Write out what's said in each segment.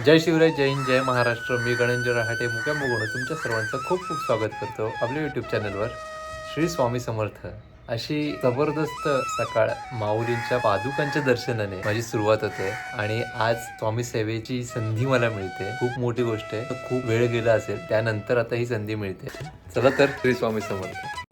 जय शिवराय जय हिंद जय महाराष्ट्र. मी गणेंद्र रहाटे मुक्या मुगोण तुमच्या सर्वांचं खूप खूप स्वागत करतो आपल्या यूट्यूब चॅनलवर श्री स्वामी समर्थ. अशी जबरदस्त सकाळ माऊलींच्या पादुकांच्या दर्शनाने माझी सुरुवात होते. आणि आज स्वामी सेवेची संधी मला मिळते. खूप मोठी गोष्ट आहे. खूप वेळ गेला असेल त्यानंतर आता ही संधी मिळते. चला तर श्री स्वामी समर्थ.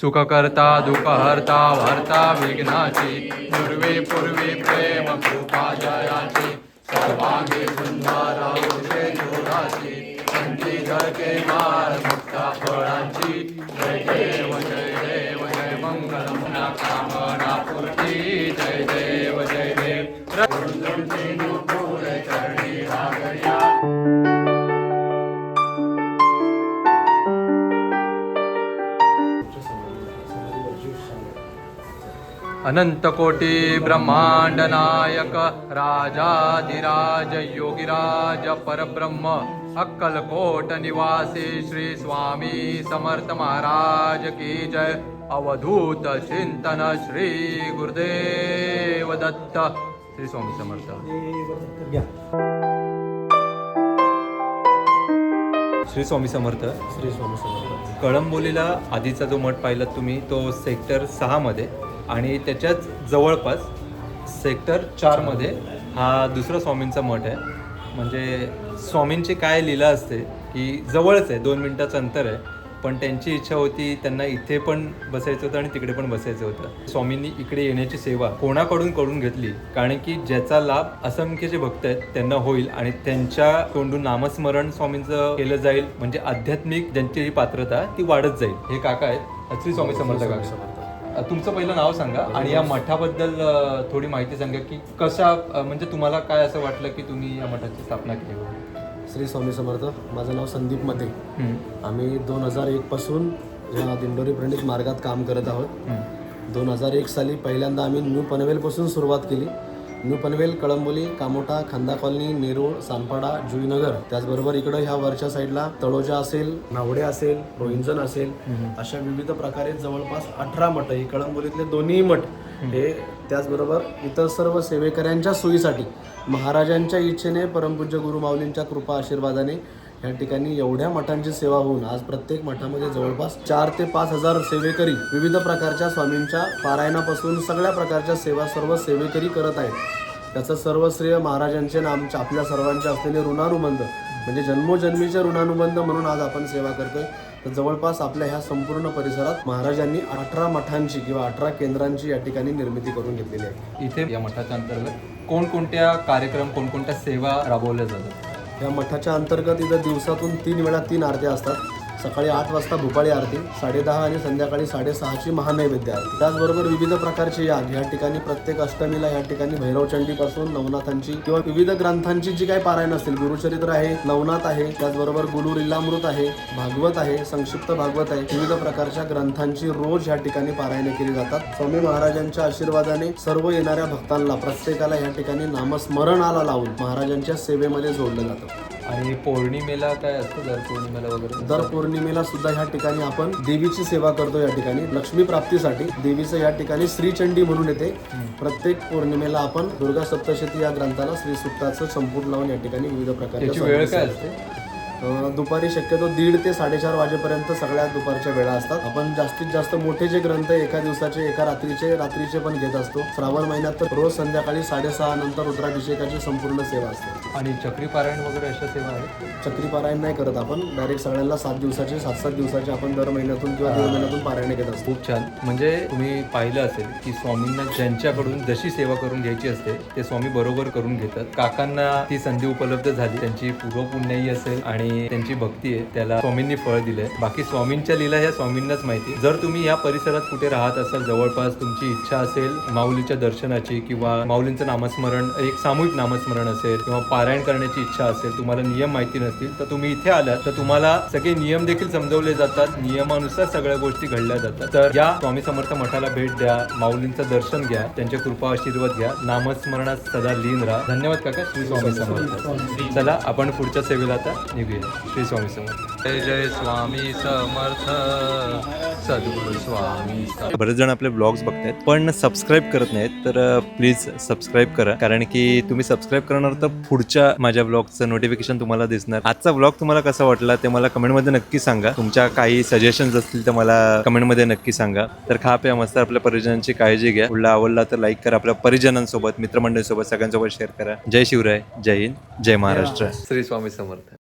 सुखकर्ता दुःखहर्ता भरता विघ्नाची पूर्वे पूर्वे प्रेम कृपा जयाची सर्वांगी सुंदर औषधे जोराची संधी धडके मार मुक्ता फळांची जय देव जय देव जय मंगल मना कामना पूर्ती जय देव जय देव. अनंत कोटी ब्रह्मांड नायक राजाधिराज योगिराज परब्रह्म अक्कलकोट निवासी श्री स्वामी समर्थ महाराज की जय। अवधूत चिंतन श्री गुरुदेव दत्त। श्री स्वामी समर्थ। श्री स्वामी समर्थ। श्री स्वामी समर्थ। कळंबोलीला आधीचा जो मठ पाहिला तुम्ही तो सेक्टर सहामध्ये. आणि त्याच्याच जवळपास सेक्टर चारमध्ये हा दुसरा स्वामींचा मठ आहे. म्हणजे स्वामींची काय लीला असते की जवळच आहे दोन मिनटाचं अंतर आहे. पण त्यांची इच्छा होती त्यांना इथे पण बसायचं होतं आणि तिकडे पण बसायचं होतं. स्वामींनी इकडे येण्याची सेवा कोणाकडून करून घेतली? कारण की ज्याचा लाभ असंख्य जे भक्त आहेत त्यांना होईल आणि त्यांच्या तोंडून नामस्मरण स्वामींचं केलं जाईल. म्हणजे आध्यात्मिक ज्यांची जी पात्रता ती वाढत जाईल. हे काका आहेत श्री स्वामी समर्थ काका. तुमचं पहिलं नाव सांगा आणि या मठाबद्दल थोडी माहिती सांगा की कशा म्हणजे तुम्हाला काय असं वाटलं की तुम्ही या मठाची स्थापना केली? श्री स्वामी समर्थ. माझं नाव संदीप मते. आम्ही दोन हजार एकपासून या दिंडोरी प्रणित मार्गात काम करत आहोत. दोन हजार एक साली पहिल्यांदा आम्ही न्यू पनवेलपासून सुरुवात केली. न्यू पनवेल कळंबोली कामोठा खांदा कॉलनी नेरूळ सानपाडा जुईनगर. त्याचबरोबर इकडं ह्या वरच्या साईडला तळोजा असेल नावडे असेल रोहिंजन असेल अशा विविध प्रकारे जवळपास अठरा मठ हे कळंबोलीतले दोन्ही मठ हे त्याचबरोबर इतर सर्व सेवेकऱ्यांच्या सोयीसाठी महाराजांच्या इच्छेने परमपूज्य गुरु माऊलींच्या कृपा आशीर्वादाने या ठिकाणी एवढ्या मठांची सेवा होऊन आज प्रत्येक मठामध्ये जवळपास चार ते पाच हजार सेवेकरी विविध प्रकारच्या स्वामींच्या पारायणापासून सगळ्या प्रकारच्या सेवा सर्व सेवेकरी करत आहेत. त्याचं सर्व श्रेय महाराजांचे नाम आपल्या सर्वांचे असलेले ऋणानुबंध म्हणजे जन्मोजन्मीचे ऋणानुबंध म्हणून आज आपण सेवा करतोय. तर जवळपास आपल्या ह्या संपूर्ण परिसरात महाराजांनी अठरा मठांची किंवा अठरा केंद्रांची या ठिकाणी निर्मिती करून घेतलेली आहे. इथे या मठाच्या अंतर्गत कोणकोणत्या कार्यक्रम कोणकोणत्या सेवा राबवल्या जातात? या मठाच्या अंतर्गत इथं दिवसातून तीन वेळा तीन आरत्या असतात. सकाळी आठ वाजता भूपाळी आरती साडेदहा आणि संध्याकाळी साडेसहाची महानैवेद्य आरती. त्याचबरोबर विविध प्रकारचे याग. या ठिकाणी प्रत्येक अष्टमीला या ठिकाणी भैरवचंडीपासून नवनाथांची किंवा विविध ग्रंथांची जी काही पारायण असतील गुरुचरित्र आहे नवनाथ आहे त्याचबरोबर गुरु लिलामृत आहे भागवत आहे संक्षिप्त भागवत आहे विविध प्रकारच्या ग्रंथांची रोज या ठिकाणी पारायणे केली जातात. स्वामी महाराजांच्या आशीर्वादाने सर्व येणाऱ्या भक्तांना प्रत्येकाला या ठिकाणी नामस्मरणाला लावून महाराजांच्या सेवेमध्ये जोडलं जातं. आणि पौर्णिमेला काय असतं? दर पौर्णिमेला वगैरे दर पौर्णिमेला सुद्धा ह्या ठिकाणी आपण देवीची सेवा करतो या ठिकाणी. लक्ष्मी प्राप्तीसाठी देवीचं या ठिकाणी श्रीचंडी म्हणून येते. प्रत्येक पौर्णिमेला आपण दुर्गा सप्तशती या ग्रंथाला श्री सुक्ताचं संपूट लावून या ठिकाणी विविध त्याची प्रकारच्या वेळ काय असते. दुपारी शक्यतो दीड ते साडेचार वाजेपर्यंत सगळ्या दुपारच्या वेळा असतात. आपण जास्तीत जास्त मोठे जे ग्रंथ एका दिवसाचे एका रात्रीचे रात्रीचे पण घेत असतो. श्रावण महिन्यात तर रोज संध्याकाळी साडेसहा नंतर रुद्राभिषेकाची संपूर्ण सेवा असते. आणि चक्री पारायण वगैरे अशा सेवा आहेत? चक्री पारायण नाही करत आपण. डायरेक्ट सगळ्यांना सात दिवसाचे सात सात दिवसाचे आपण दर महिन्यातून किंवा दीड महिन्यातून पारायण घेत असतो. खूप छान. म्हणजे तुम्ही पाहिलं असेल की स्वामींना ज्यांच्याकडून जशी सेवा करून घ्यायची असते ते स्वामी बरोबर करून घेतात. काकांना ती संधी उपलब्ध झाली. त्यांची पूर्वपुण्याई असेल आणि त्यांची भक्ती आहे त्याला स्वामींनी फळ दिलंय. बाकी स्वामींच्या लीला ह्या स्वामींनाच माहिती. जर तुम्ही या परिसरात कुठे राहत असाल जवळपास तुमची इच्छा असेल माऊलीच्या दर्शनाची किंवा माऊलींचं नामस्मरण एक सामूहिक नामस्मरण असेल किंवा पारायण करण्याची इच्छा असेल तुम्हाला नियम माहिती नसतील तर तुम्ही इथे आलात तर तुम्हाला सगळे नियम देखील समजवले जातात. नियमानुसार सगळ्या गोष्टी घडल्या जातात. तर या स्वामी समर्थ मठाला भेट द्या माऊलींचं दर्शन घ्या त्यांच्या कृपा आशीर्वाद घ्या नामस्मरणात सदा लीन राहा. धन्यवाद काका श्री स्वामी समर्थ. चला आपण पुढच्या सेवेला आता निघूया. श्री स्वामी समर्थ. जय जय स्वामी समर्थ. सद्गुरु स्वामी बरेच जण आपले ब्लॉग्स बघतायत पण सबस्क्राईब करत नाहीत तर प्लीज सबस्क्राईब करा. कारण की तुम्ही सबस्क्राईब करणार तर पुढच्या माझ्या ब्लॉगचं नोटिफिकेशन तुम्हाला दिसणार. आजचा ब्लॉग तुम्हाला कसा वाटला ते मला कमेंटमध्ये नक्की सांगा. तुमच्या काही सजेशन्स असतील तर मला कमेंटमध्ये नक्की सांगा. तर खा प्या मस्त आपल्या परिजनांची काळजी घ्या. पुढला आवडला तर लाईक करा आपल्या परिजनांसोबत मित्रमंडळीसोबत सगळ्यांसोबत शेअर करा. जय शिवराय जय हिंद जय महाराष्ट्र. श्री स्वामी समर्थ.